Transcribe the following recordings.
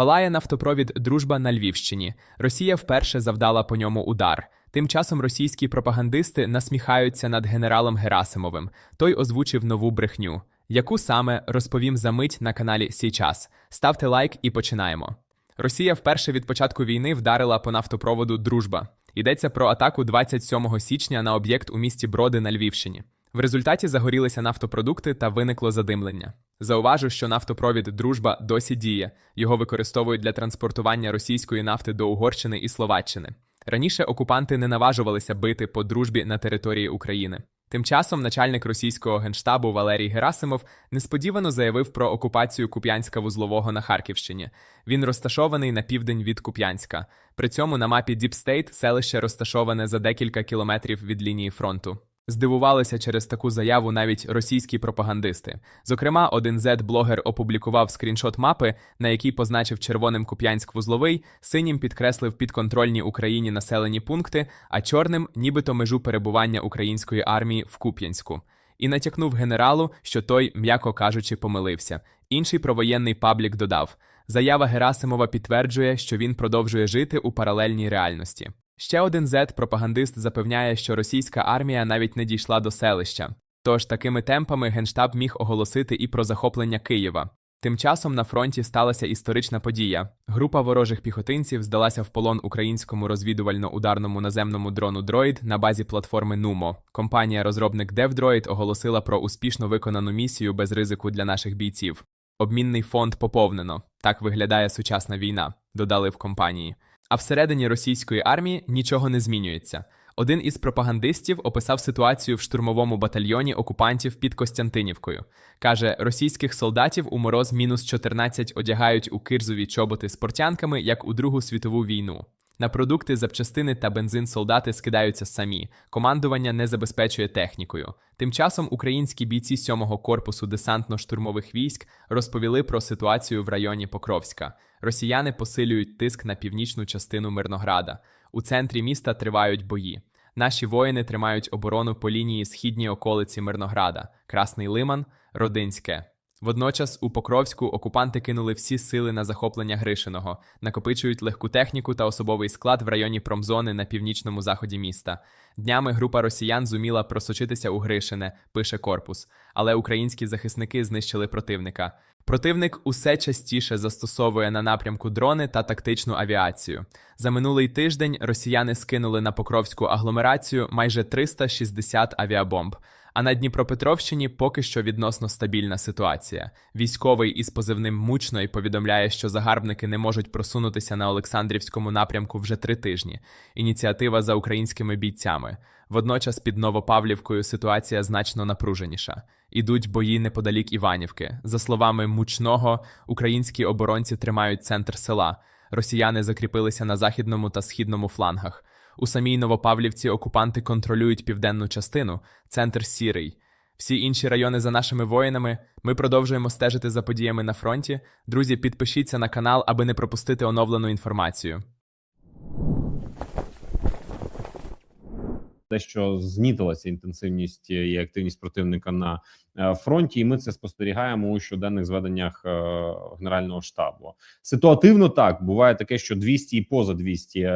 Палає нафтопровід Дружба на Львівщині. Росія вперше завдала по ньому удар. Тим часом російські пропагандисти насміхаються над генералом Герасимовим. Той озвучив нову брехню. Яку саме розповім за мить на каналі Січас. Ставте лайк і починаємо. Росія вперше від початку війни вдарила по нафтопроводу Дружба. Йдеться про атаку 27 січня на об'єкт у місті Броди на Львівщині. В результаті загорілися нафтопродукти та виникло задимлення. Зауважу, що нафтопровід Дружба досі діє. Його використовують для транспортування російської нафти до Угорщини і Словаччини. Раніше окупанти не наважувалися бити по дружбі на території України. Тим часом начальник російського генштабу Валерій Герасимов несподівано заявив про окупацію Куп'янська вузлового на Харківщині. Він розташований на південь від Куп'янська. При цьому на мапі Діпстейт селище розташоване за декілька кілометрів від лінії фронту. Здивувалися через таку заяву навіть російські пропагандисти. Зокрема, один Z-блогер опублікував скріншот мапи, на якій позначив червоним Куп'янськ-вузловий, синім підкреслив підконтрольні Україні населені пункти, а чорним нібито межу перебування української армії в Куп'янську. І натякнув генералу, що той, м'яко кажучи, помилився. Інший провоєнний паблік додав: заява Герасимова підтверджує, що він продовжує жити у паралельній реальності. Ще один Z-пропагандист запевняє, що російська армія навіть не дійшла до селища. Тож такими темпами Генштаб міг оголосити і про захоплення Києва. Тим часом на фронті сталася історична подія. Група ворожих піхотинців здалася в полон українському розвідувально-ударному наземному дрону Дроїд на базі платформи Нумо. Компанія-розробник DevDroid оголосила про успішно виконану місію без ризику для наших бійців. Обмінний фонд поповнено. Так виглядає сучасна війна, додали в компанії. А всередині російської армії нічого не змінюється. Один із пропагандистів описав ситуацію в штурмовому батальйоні окупантів під Костянтинівкою. Каже, російських солдатів у мороз мінус 14 одягають у кирзові чоботи з портянками, як у Другу світову війну. На продукти, запчастини та бензин солдати скидаються самі. Командування не забезпечує технікою. Тим часом українські бійці 7-го корпусу десантно-штурмових військ розповіли про ситуацію в районі Покровська. Росіяни посилюють тиск на північну частину Мирнограда. У центрі міста тривають бої. Наші воїни тримають оборону по лінії східній околиці Мирнограда, Красний Лиман, Родинське. Водночас у Покровську окупанти кинули всі сили на захоплення Гришиного, накопичують легку техніку та особовий склад в районі промзони на північному заході міста. Днями група росіян зуміла просочитися у Гришине, пише корпус, але українські захисники знищили противника. Противник усе частіше застосовує на напрямку дрони та тактичну авіацію. За минулий тиждень росіяни скинули на Покровську агломерацію майже 360 авіабомб. А на Дніпропетровщині поки що відносно стабільна ситуація. Військовий із позивним мучної повідомляє, що загарбники не можуть просунутися на Олександрівському напрямку вже три тижні. Ініціатива за українськими бійцями. Водночас під Новопавлівкою ситуація значно напруженіша. Ідуть бої неподалік Іванівки. За словами мучного, українські оборонці тримають центр села. Росіяни закріпилися на західному та східному флангах. У самій Новопавлівці окупанти контролюють південну частину, центр сірий. Всі інші райони за нашими воїнами. Ми продовжуємо стежити за подіями на фронті. Друзі, підпишіться на канал, аби не пропустити оновлену інформацію. те, що знітилася інтенсивність і активність противника на фронті, і ми це спостерігаємо у щоденних зведеннях е, генерального штабу. Ситуативно так буває таке, що 200 і поза 200 е,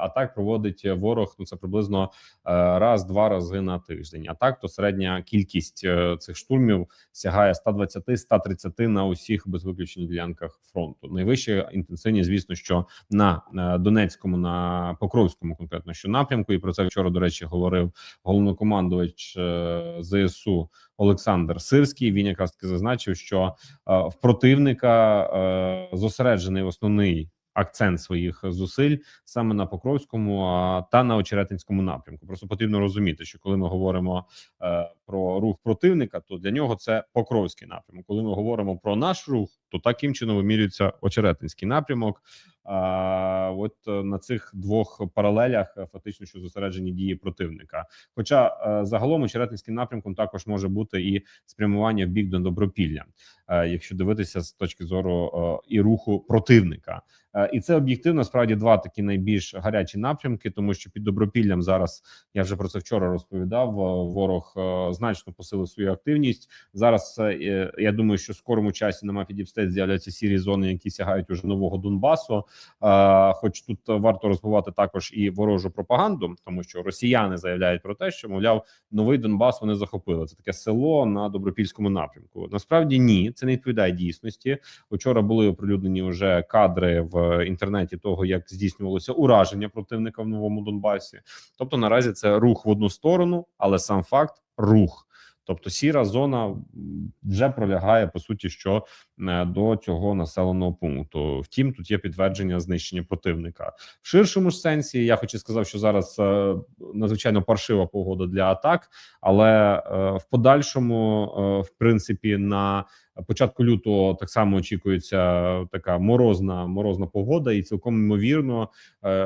атак проводить ворог. Ну це приблизно раз-два рази на тиждень. А так то середня кількість цих штурмів сягає 120-130 на усіх без виключення ділянках фронту. Найвища інтенсивність, звісно, що на Донецькому, на Покровському, конкретно що напрямку, і про це вчора до речі говорив головнокомандувач е, ЗСУ Олександр Сирський. Він якраз таки зазначив, що е, в противника е, зосереджений основний. Акцент своїх зусиль саме на Покровському та на Очеретинському напрямку. Просто потрібно розуміти, що коли ми говоримо е, про рух противника, то для нього це Покровський напрямок. Коли ми говоримо про наш рух, то таким чином вимірюється Очеретинський напрямок. А от е, на цих двох паралелях е, фактично що зосереджені дії противника. Хоча е, загалом Черетинським напрямком також може бути і спрямування в бік до добропілля. якщо дивитися з точки зору і руху противника. І це об'єктивно справді два такі найбільш гарячі напрямки, тому що під добропіллям зараз я вже про це вчора розповідав. Ворог значно посилив свою активність. Зараз я думаю, що в скорому часі на мапі Діпстейт з'являться сірі зони, які сягають уже нового Донбасу. Е, Хоч тут варто розбивати також і ворожу пропаганду, тому що росіяни заявляють про те, що мовляв новий Донбас вони захопили. Це таке село на добропільському напрямку. Насправді ні, це не відповідає дійсності. Вчора були оприлюднені вже кадри в інтернеті того, як здійснювалося ураження противника в новому Донбасі. Тобто наразі це рух в одну сторону, але сам факт рух. Тобто сіра зона вже пролягає по суті, що е, до цього населеного пункту. Втім, тут є підтвердження знищення противника в ширшому ж сенсі. Я хоч і сказав, що зараз е, надзвичайно паршива погода для атак, але е, в подальшому, в принципі, на початку лютого так само очікується така морозна морозна погода, і цілком ймовірно,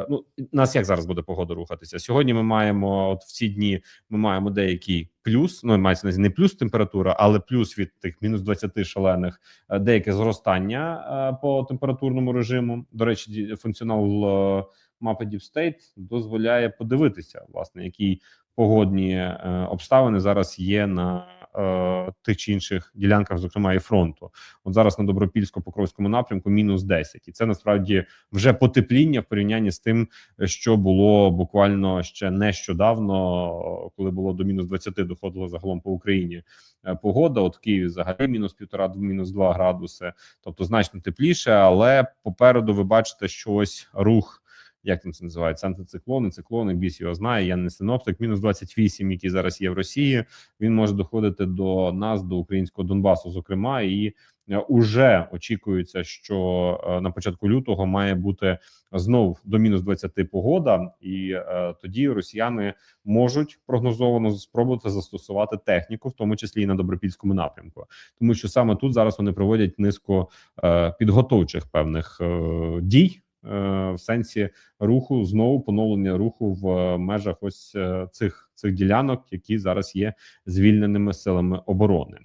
ну нас як зараз буде погода рухатися? Сьогодні ми маємо от в ці дні. Ми маємо деякий плюс. Ну мається не плюс температура, але плюс від тих мінус 20 шалених, е, деяке зростання е, по температурному режиму. До речі, функціонал е, мапи Deep State дозволяє подивитися, власне, які погодні обставини зараз є на е, тих чи інших ділянках, зокрема і фронту. От зараз на Добропільсько-Покровському напрямку мінус 10. і це насправді вже потепління в порівнянні з тим, що було буквально ще нещодавно, коли було до мінус 20 доходило загалом по Україні е, погода. От в Києві взагалі мінус півтора, мінус 2 градуси, тобто значно тепліше, але попереду ви бачите, що ось рух. Як там це називається? Антициклони, циклони, біс його знає. Я не синоптик. Мінус 28, який зараз є в Росії. Він може доходити до нас, до українського Донбасу, зокрема, і е, уже очікується, що е, на початку лютого має бути знов до мінус 20 погода, і е, тоді росіяни можуть прогнозовано спробувати застосувати техніку, в тому числі і на добропільському напрямку, тому що саме тут зараз вони проводять низку підготовчих певних дій. Е, В сенсі руху знову поновлення руху в е, межах ось е, цих цих ділянок, які зараз є звільненими силами оборони.